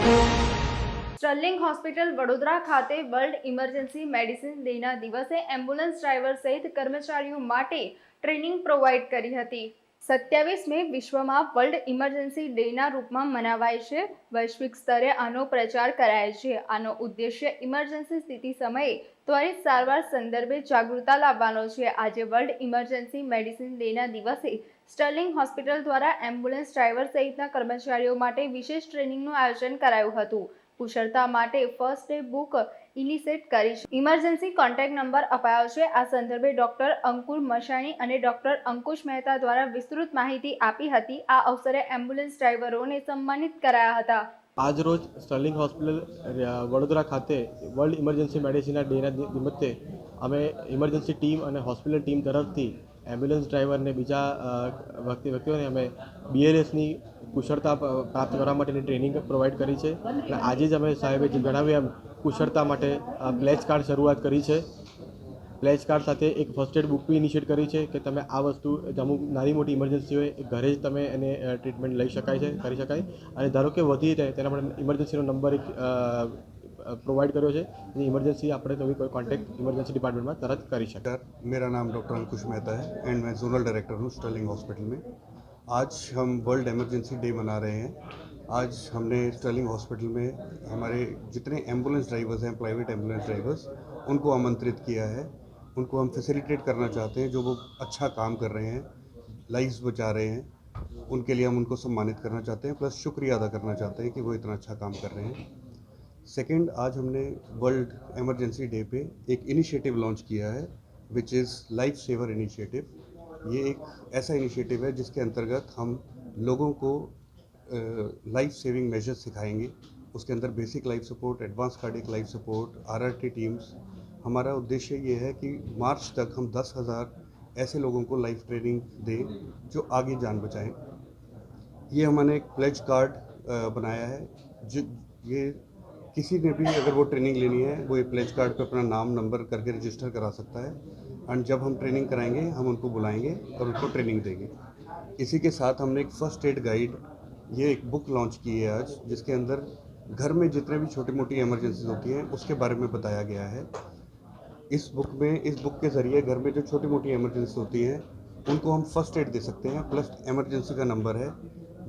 Sterling hospital Vadodara ખાતે world emergency medicine ડેના દિવસે એમ્બ્યુલન્સ ડ્રાઈવર સહિત કર્મચારીઓ માટે ટ્રેનિંગ પ્રોવાઈડ કરી હતી. સત્યાવીસ મે વિશ્વમાં વર્લ્ડ ઇમરજન્સી ડેના રૂપમાં મનાવાય છે. વૈશ્વિક સ્તરે આનો પ્રચાર કરાય છે. આનો ઉદ્દેશ્ય ઇમરજન્સી સ્થિતિ સમયે ત્વરિત સારવાર સંદર્ભે જાગૃતતા લાવવાનો છે. આજે વર્લ્ડ ઇમરજન્સી મેડિસિન ડેના દિવસે સ્ટર્લિંગ હોસ્પિટલ દ્વારા એમ્બ્યુલન્સ ડ્રાઈવર સહિતના કર્મચારીઓ માટે વિશેષ ટ્રેનિંગનું આયોજન કરાયું હતું. કુશળતા માટે ફર્સ્ટ ડે બુક ઇલિસેટ કરી છે. ઇમરજન્સી કોન્ટેક્ટ નંબર અપાયો છે. આ સંદર્ભે ડોક્ટર અંકુર મશાણી અને ડોક્ટર અંકુશ મહેતા દ્વારા વિસ્તૃત માહિતી આપી હતી. આ અવસરે એમ્બ્યુલન્સ ડ્રાઈવરોને સન્માનિત કરાયા હતા. આજરોજ સ્ટર્લિંગ હોસ્પિટલ વડોદરા ખાતે વર્લ્ડ ઇમરજન્સી મેડિસિનના ડેના નિમિત્તે અમે ઇમરજન્સી ટીમ અને હોસ્પિટલ ટીમ તરફથી એમ્બ્યુલન્સ ડ્રાઈવરને બીજા વ્યક્તિ, વ્યક્તિઓને અમે બીએલએસની કુશળતા પ્રાપ્ત કરવા માટેની ટ્રેનિંગ પ્રોવાઈડ કરી છે. અને આજે જ અમે સાહેબે જે જણાવ્યું એમ, કુશળતા માટે પ્લેચ કાર્ડ શરૂઆત કરી છે. પ્લેચ કાર્ડ સાથે એક first aid book be initiate કરી છે કે તમે આ વસ્તુ અમુક નાની મોટી ઇમરજન્સી હોય ઘરે જ તમે એને ટ્રીટમેન્ટ લઈ શકાય છે, કરી શકાય. અને ધારો કે વધી જાય, તેના માટે ઇમરજન્સીનો નંબર એક પ્રોવાઈડ કર્યો છે જે ઇમરજન્સી આપણે તમે કોઈ કોન્ટેક્ટ ઇમરજન્સી ડિપાર્ટમેન્ટમાં તરત કરી શકાય डॉक्टर मेरा नाम डॉक्टर अंकुश मेहता है एंड मैं जोनल डायरेक्टर हूँ स्टर्लिंग हॉस्पिटल में आज हम वर्ल्ड इमरजेंसी डे मना रहे हैं आज हमने स्टर्लिंग हॉस्पिटल में हमारे जितने एम्बुलेंस ड्राइवर्स हैं प्राइवेट एम्बुलेंस ड्राइवर्स उनको आमंत्रित किया है उनको हम फैसिलिटेट करना चाहते हैं जो वो अच्छा काम कर रहे हैं लाइफ्स बचा रहे हैं उनके लिए हम उनको सम्मानित करना चाहते हैं प्लस शुक्रिया अदा करना चाहते हैं कि वो इतना अच्छा काम कर रहे हैं सेकंड आज हमने वर्ल्ड एमरजेंसी डे पे एक इनिशिएटिव लॉन्च किया है which is life saver initiative ये एक ऐसा इनिशिएटिव है जिसके अंतर्गत हम लोगों को लाइफ सेविंग मेजर्स सिखाएँगे। उसके अंदर basic life support advance cardiac life support RRT teams हमारा उद्देश्य ये है कि मार्च तक हम दस हज़ार ऐसे लोगों को लाइफ ट्रेनिंग दें जो आगे जान बचाएँ। ये हमने एक प्लेज कार्ड बनाया है। जो, ये किसी ने भी अगर वो ट्रेनिंग लेनी है, वो ये प्लेज कार्ड पे अपना नाम नंबर करके रजिस्टर करा सकता है। एंड जब हम ट्रेनिंग कराएँगे, हम उनको बुलाएँगे और उनको ट्रेनिंग देंगे। इसी के साथ हमने एक फ़र्स्ट एड गाइड ये एक बुक लॉन्च की है आज, जिसके अंदर घर में जितने भी छोटी मोटी इमरजेंसीज होती हैं, उसके बारे में बताया गया है। इस बुक में, इस बुक के ज़रिए घर में जो छोटी मोटी इमरजेंसी होती हैं, उनको हम फ़र्स्ट एड दे सकते हैं प्लस इमरजेंसी का नंबर है।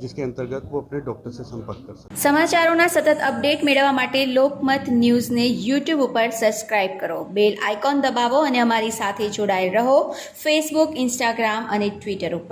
जिसके अंतर्गत वो अपने डॉक्टर से संपर्क कर सकते हैं સમાચારોના સતત અપડેટ મેળવવા માટે લોકમત ન્યૂઝને યુટ્યુબ ઉપર સબસ્ક્રાઇબ કરો બેલ આઇકોન દબાવો અને અમારી સાથે જોડાયેલ રહો ફેસબુક ઇન્સ્ટાગ્રામ અને ટ્વિટર ઉપર